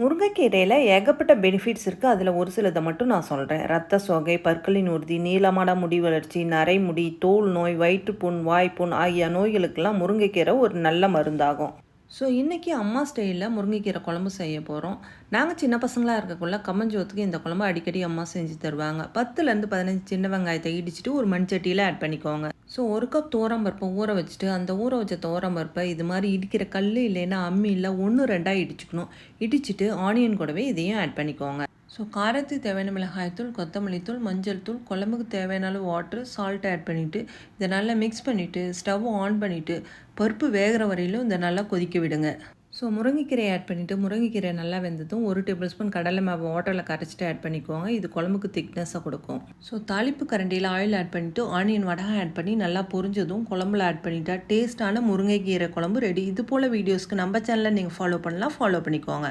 முருங்கைக்கீரையில் ஏகப்பட்ட பெனிஃபிட்ஸ் இருக்குது அதில் ஒரு சிலதை மட்டும் நான் சொல்கிறேன் ரத்த சோகை பற்களின் உறுதி நீளமான முடி வளர்ச்சி நரைமுடி தோல் நோய் வயிற்றுப்புண் வாய்ப்புண் ஆகிய நோய்களுக்கெல்லாம் முருங்கைக்கீரை ஒரு நல்ல மருந்தாகும். ஸோ இன்றைக்கி அம்மா ஸ்டைலில் முருங்கைக்கீரை குழம்பு செய்ய போகிறோம் நாங்கள் சின்ன பசங்களாக இருக்கக்குள்ள கம்மஞ்சோத்துக்கு இந்த குழம்பு அடிக்கடி அம்மா செஞ்சு தருவாங்க. பத்துலேருந்து பதினஞ்சு சின்ன வெங்காயத்தை இடிச்சிட்டு ஒரு மண்சட்டியில் ஆட் பண்ணிக்கோங்க. ஸோ ஒரு கப் தோரம் பருப்பை ஊற வச்சுட்டு அந்த ஊற வச்ச தோரம் பருப்பை இது மாதிரி இடிக்கிற கல் இல்லைன்னா அம்மி இல்லை ஒன்று ரெண்டாக இடிச்சுக்கணும். இடிச்சிட்டு ஆனியன் கூடவே இதையும் ஆட் பண்ணிக்கோங்க. ஸோ காரத்துக்கு தேவையான மிளகாய்த்தூள் கொத்தமல்லி தூள் மஞ்சள் தூள் குழம்புக்கு தேவையான அளவு வாட்ரு சால்ட் ஆட் பண்ணிவிட்டு இதை நல்லா மிக்ஸ் பண்ணிவிட்டு ஸ்டவ் ஆன் பண்ணிவிட்டு பருப்பு வேகிற வரையிலும் இதை நல்லா கொதிக்க விடுங்க. ஸோ முருங்கைக்கீரை ஆட் பண்ணிவிட்டு முருங்கைக்கீரை நல்லா வெந்ததும் ஒரு டேபிள் ஸ்பூன் கடலை மாவு வாட்டரில் கரைச்சிட்டு ஆட் பண்ணிக்கோங்க. இது குழம்புக்கு திக்னஸாக கொடுக்கும். ஸோ தாளிப்பு கரண்டியில் ஆயில் ஆட் பண்ணிவிட்டு ஆனியன் வடகம் ஆட் பண்ணி நல்லா பொரிஞ்சதும் குழம்புல ஆட் பண்ணிட்டா டேஸ்ட்டான முருங்கைக்கீரை குழம்பு ரெடி இது போல் வீடியோஸ்க்கு நம்ம சேனலில் நீங்கள் ஃபாலோ பண்ணலாம் ஃபாலோ பண்ணிக்கோங்க.